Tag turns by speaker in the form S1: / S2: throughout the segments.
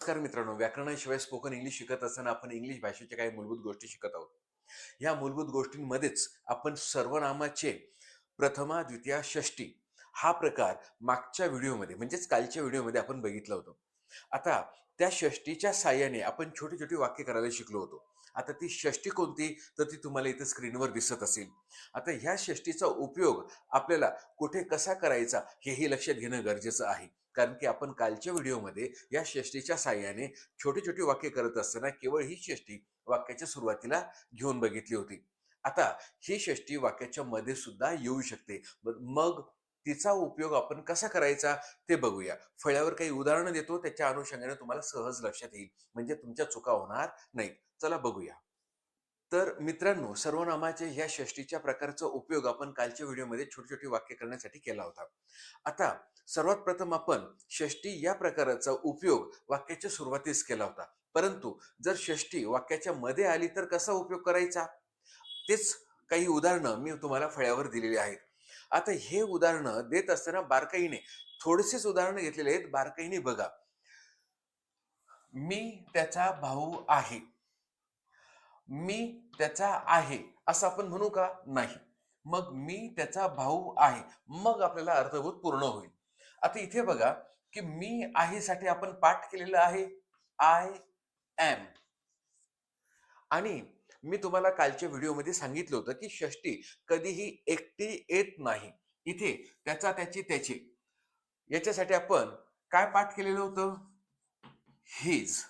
S1: नमस्कार मित्रांनो. व्याकरणाशिवाय spoken English शिकत असताना आपण इंग्लिश भाषेच्या काही मूलभूत गोष्टी शिकत आहोत. या मूलभूत गोष्टींमध्येच आपण सर्वनामाचे प्रथमा द्वितीया षष्टी हा प्रकार मागच्या व्हिडिओमध्ये म्हणजेच कालच्या व्हिडिओमध्ये आपण बघितलं होतं. आता त्या षष्टीच्या साह्याने आपण छोटी छोटी वाक्य करायला शिकलो होतो. आता ती षष्टी कोणती? तर ती तुम्हाला इथे स्क्रीनवर दिसत असेल. आता ह्या षष्टीचा उपयोग आपल्याला कुठे कसा करायचा हेही लक्षात घेणं गरजेचं आहे. कारण की आपण कालच्या व्हिडिओमध्ये या षष्टीच्या साह्याने छोटी छोटी वाक्य करत असताना केवळ ही षष्टी वाक्याच्या सुरुवातीला घेऊन बघितली होती. आता ही षष्टी वाक्याच्या मध्ये सुद्धा येऊ शकते. मग तिचा उपयोग आपण कसा करायचा ते बघूया. फळ्यावर काही उदाहरणं देतो त्याच्या अनुषंगाने तुम्हाला सहज लक्षात येईल. म्हणजे तुमच्या चुका होणार नाहीत. चला बघूया. तर मित्रांनो सर्वनामाचे या षष्टीच्या प्रकारचा उपयोग आपण कालच्या व्हिडिओमध्ये छोटी छोटी वाक्य करण्यासाठी केला होता. आता सर्वात प्रथम आपण षष्टी या प्रकाराचा उपयोग वाक्याच्या सुरुवातीस केला होता. परंतु जर षष्टी वाक्याच्या मध्ये आली तर कसा उपयोग करायचा? तेच काही उदाहरणं मी तुम्हाला फळ्यावर दिलेली आहेत. आता हे उदाहरणं देत असताना बारकाईने थोडेसेच उदाहरणं घेतलेले आहेत बारकाईने बघा. मी त्याचा भाऊ आहे. मी त्याचा आहे असं आपण म्हणू का? नाही. मग मी त्याचा भाऊ आहे. मग आपल्याला अर्थभूत पूर्ण होईल. आता इथे बघा की मी आहे साठी आपण पाठ केलेलं आहे आय एम आणि मी तुम्हाला कालच्या व्हिडिओमध्ये सांगितलं होतं की षष्टी कधीही एकटी येत नाही. इथे त्याचा त्याची त्याची. याच्यासाठी आपण काय पाठ केलेलं होतं? हिज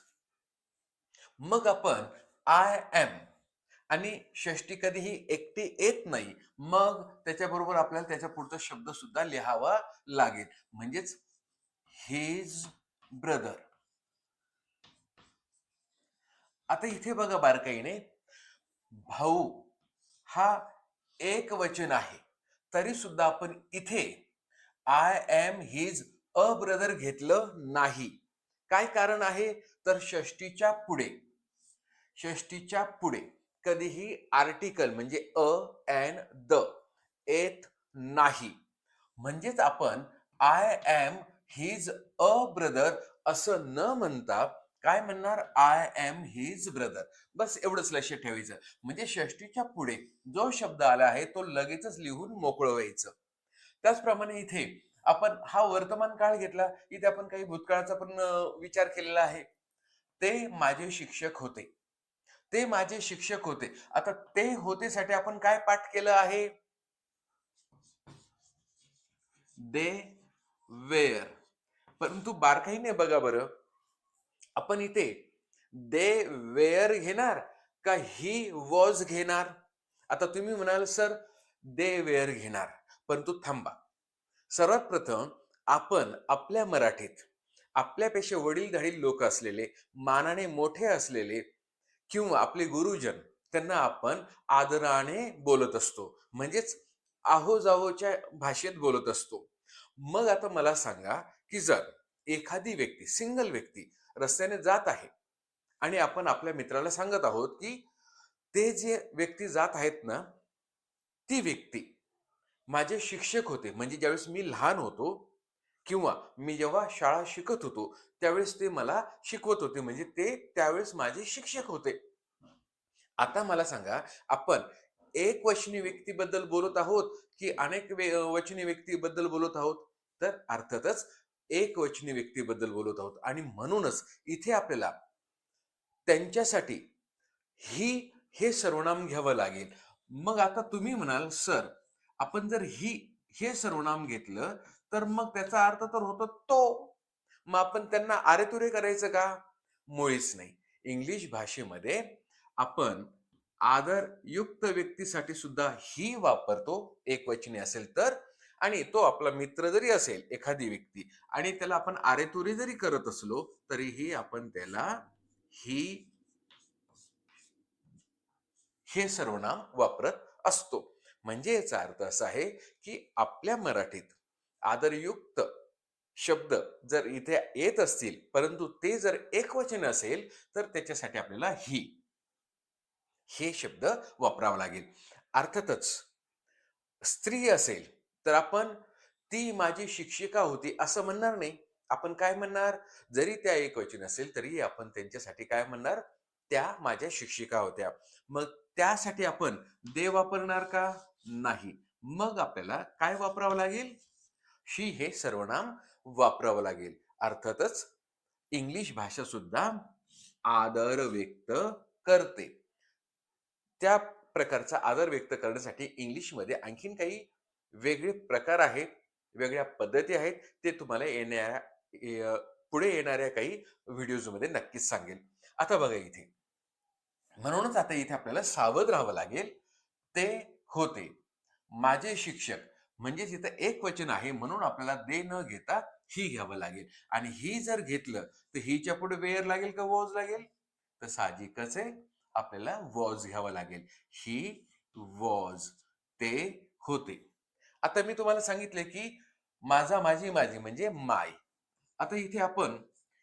S1: मग आपण आय एम आणि षष्टी कधीही एकटी येत नाही मग त्याच्याबरोबर आपल्याला त्याच्या पुढचा शब्द सुद्धा लिहावा लागेल. म्हणजेच हिज ब्रदर आता इथे बघा बारकाईने भाऊ हा एक वचन आहे. तरी सुद्धा आपण इथे I am his a brother घेतलं नाही. काय कारण आहे? तर षष्टीच्या पुढे. षष्टीच्या पुढे कधीही आर्टिकल म्हणजे अ अँड द येत नाही. म्हणजेच आपण I am his a brother असं न म्हणता काय म्हणणार? आय एम हिज ब्रदर बस एवढंच लक्ष ठेवायचं. म्हणजे षष्टीच्या पुढे जो शब्द आला आहे तो लगेचच लिहून मोकळं व्हायचं. त्याचप्रमाणे इथे आपण हा वर्तमान काळ घेतला. इथे आपण काही भूतकाळाचा पण विचार केलेला आहे. ते माझे शिक्षक होते. ते माझे शिक्षक होते. आता ते होतेसाठी आपण काय पाठ केलं आहे? दे वेअर परंतु बारकाईने बघा बरं. आपण इथे दे वेअर घेणार का ही वॉज घेणार? आता तुम्ही म्हणाल सर दे वेअर घेणार. परंतु थांबा. सर्वात प्रथम आपण आपल्या मराठीत आपल्यापेक्षा वडीलधारी लोक असलेले मानाने मोठे असलेले किंवा आपले गुरुजन त्यांना आपण आदराने बोलत असतो. म्हणजेच आहो जाहोच्या भाषेत बोलत असतो. मग आता मला सांगा की जर एखादी व्यक्ती सिंगल व्यक्ती रस्त्याने जात आहे आणि आपण आपल्या मित्राला सांगत आहोत की ते जे व्यक्ती जात आहेत ना ती व्यक्ती माझे शिक्षक होते. म्हणजे ज्यावेळेस मी लहान होतो किंवा मी जेव्हा शाळा शिकत होतो त्यावेळेस ते मला शिकवत होते. म्हणजे ते त्यावेळेस माझे शिक्षक होते. आता मला सांगा आपण एक वचनी व्यक्तीबद्दल बोलत आहोत की अनेक वचनी व्यक्तीबद्दल बोलत आहोत? तर अर्थातच एक वचनी व्यक्तीबद्दल बोलत आहोत. आणि म्हणूनच इथे आपल्याला त्यांच्यासाठी ही हे सर्वनाम घ्यावं लागेल. मग आता तुम्ही म्हणाल सर आपण जर ही हे सर्वनाम घेतलं तर मग त्याचा अर्थ तर होतो तो. मग आपण त्यांना आरे तुरे करायचं का? मुळीच नाही. इंग्लिश भाषेमध्ये आपण आदरयुक्त व्यक्तीसाठी सुद्धा ही वापरतो. एकवचनी असेल तर आणि तो आपला मित्र जरी असेल एखादी व्यक्ती आणि त्याला आपण आरेतुरी जरी करत असलो तरीही आपण त्याला ही हे सर्वनाम वापरत असतो. म्हणजे याचा अर्थ असा आहे की आपल्या मराठीत आदरयुक्त शब्द जर इथे येत असतील परंतु ते जर एकवचन असेल तर त्याच्यासाठी आपल्याला ही हे शब्द वापरावा लागेल. अर्थातच स्त्री असेल तर आपण ती माझी शिक्षिका होती असं म्हणणार नाही. आपण काय म्हणणार? जरी त्या एक वचन असेल तरी आपण त्यांच्यासाठी काय म्हणणार? त्या माझ्या शिक्षिका होत्या. मग त्यासाठी आपण दे वापरणार का? नाही. मग आपल्याला काय वापरावं लागेल? शी हे सर्वनाम वापरावं लागेल. अर्थातच इंग्लिश भाषा सुद्धा आदर व्यक्त करते. त्या प्रकारचा आदर व्यक्त करण्यासाठी इंग्लिशमध्ये आणखीन काही वेगळे प्रकार आहेत वेगळ्या पद्धती आहेत ते तुम्हाला येणाऱ्या पुढे येणाऱ्या काही व्हिडिओजमध्ये नक्कीच सांगेल. आता बघा इथे. म्हणूनच आता इथे आपल्याला सावध राहावं लागेल. ते होते. माझे शिक्षक म्हणजे तिथं एक वचन आहे म्हणून आपल्याला दे न घेता ही घ्यावं लागेल. आणि ही जर घेतलं तर हिच्या पुढे वेअर लागेल का वॉज लागेल? तर साहजिकच आहे आपल्याला वॉज घ्यावं लागेल. ही वॉज. ते होते. आता मी तुम्हाला सांगितले की माझा माझी माझी म्हणजे माय. आता इथे आपण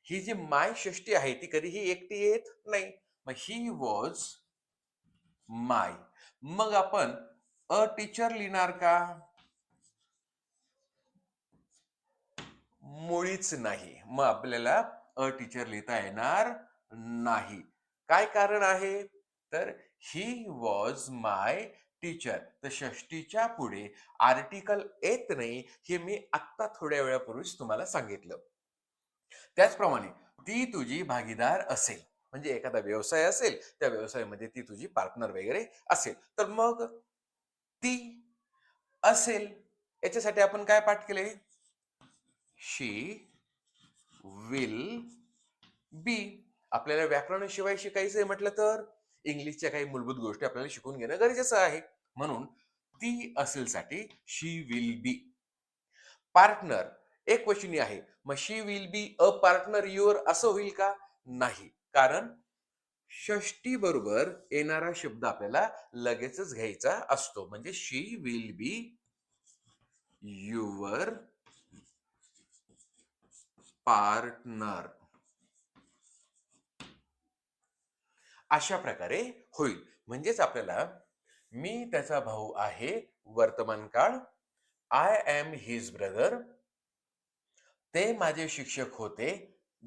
S1: ही जी माय षष्टी आहे ती कधीही एकटी येत नाही. मग ही वॉज माय. मग आपण अ टीचर लिहिणार का? मुळीच नाही. मग आपल्याला अ टीचर लिहिता येणार नाही. काय कारण आहे? तर ही वॉज माय टीचर तर षष्टीच्या पुढे आर्टिकल येत नाही हे मी आत्ता थोड्या वेळापूर्वीच तुम्हाला सांगितलं. त्याचप्रमाणे ती तुझी भागीदार असेल म्हणजे एखादा व्यवसाय असेल त्या व्यवसायामध्ये ती तुझी पार्टनर वगैरे असेल तर मग ती असेल. याच्यासाठी आपण काय पाठ केले? शी विल बी आपल्याला व्याकरणाशिवाय शिकायचंय म्हटलं तर? इंग्लिशच्या काही मूलभूत गोष्टी आपल्याला शिकून घेणं गरजेचं आहे. म्हणून ती असेल साठी शी विल बी पार्टनर एक वचनी आहे. मग she will be a partner your असं होईल का? नाही. कारण षष्टी बरोबर येणारा शब्द आपल्याला लगेचच घ्यायचा असतो. म्हणजे she will be your partner अशा प्रकारे होईल. म्हणजेच आपल्याला मी त्याचा भाऊ आहे वर्तमान काळ आय एम हिज ब्रदर ते माझे शिक्षक होते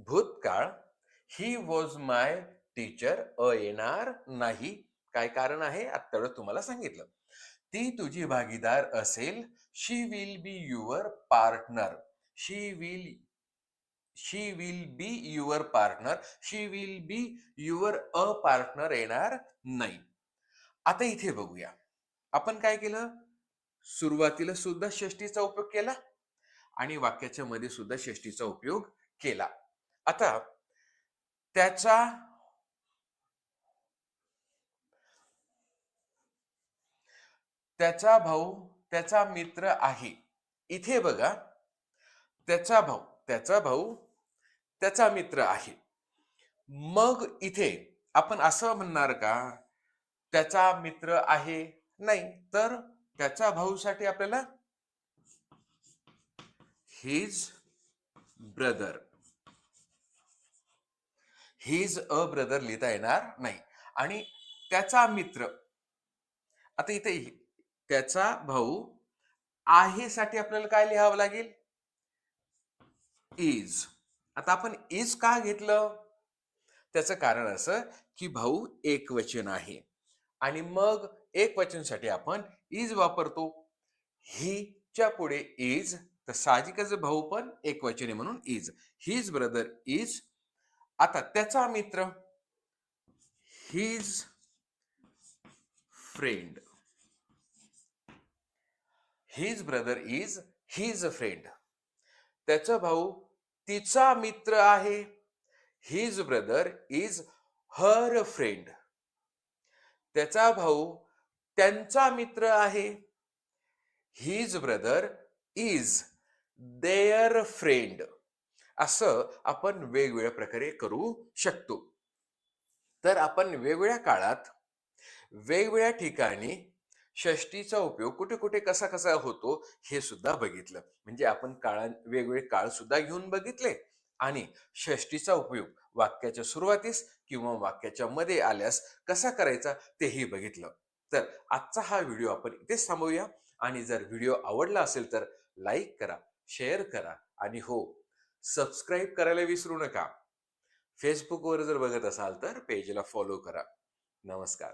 S1: भूतकाळ ही वॉज माय टीचर अ येणार नाही. काय कारण आहे? आत्ता तुम्हाला सांगितलं. ती तुझी भागीदार असेल she will be your partner she will she will be your partner she will be your a partner येणार नाही. आता इथे बघूया. आपण काय केलं? सुरुवातीला सुद्धा षष्टीचा उपयोग केला आणि वाक्याच्या मध्ये सुद्धा षष्टीचा उपयोग केला. आता त्याचा त्याचा भाऊ त्याचा मित्र आहे. इथे बघा. त्याचा भाऊ त्याचा भाऊ त्याचा मित्र आहे. मग इथे आपण असं म्हणणार का? त्याचा मित्र आहे? नाही. तर त्याच्या भाऊसाठी आपल्याला his brother his a brother लिहिता येणार नाही. आणि त्याचा मित्र. आता इथे त्याचा भाऊ आहे साठी आपल्याला काय लिहावं लागेल? इज आता आपण इज का घेतलं? त्याचं कारण असं की भाऊ एक वचन आहे. आणि मग एक वचनसाठी आपण इज वापरतो. हीच्या पुढे इज तर साहजिकच भाऊ पण एकवचन आहे म्हणून इज हिज ब्रदर इज आता त्याचा मित्र his friend. His brother is his friend. त्याचा भाऊ तिचा मित्र आहे. His brother is her friend त्याचा भाऊ त्यांचा मित्र आहे. His brother is their friend असं आपण वेगवेगळ्या प्रकारे करू शकतो. तर आपण वेगवेगळ्या काळात वेगवेगळ्या ठिकाणी षष्टीचा उपयोग कुठे कुठे कसा कसा होतो हे सुद्धा बघितलं. म्हणजे आपण काळा वेगवेगळे काळ सुद्धा घेऊन बघितले आणि षष्टीचा उपयोग वाक्याच्या सुरुवातीस किंवा वाक्याच्या मध्ये आल्यास कसा करायचा तेही बघितलं. तर आजचा हा व्हिडिओ आपण इथेच थांबवूया आणि जर व्हिडिओ आवडला असेल तर लाईक करा शेअर करा आणि हो सबस्क्राईब करायला विसरू नका. फेसबुकवर जर बघत असाल तर पेजला फॉलो करा. नमस्कार.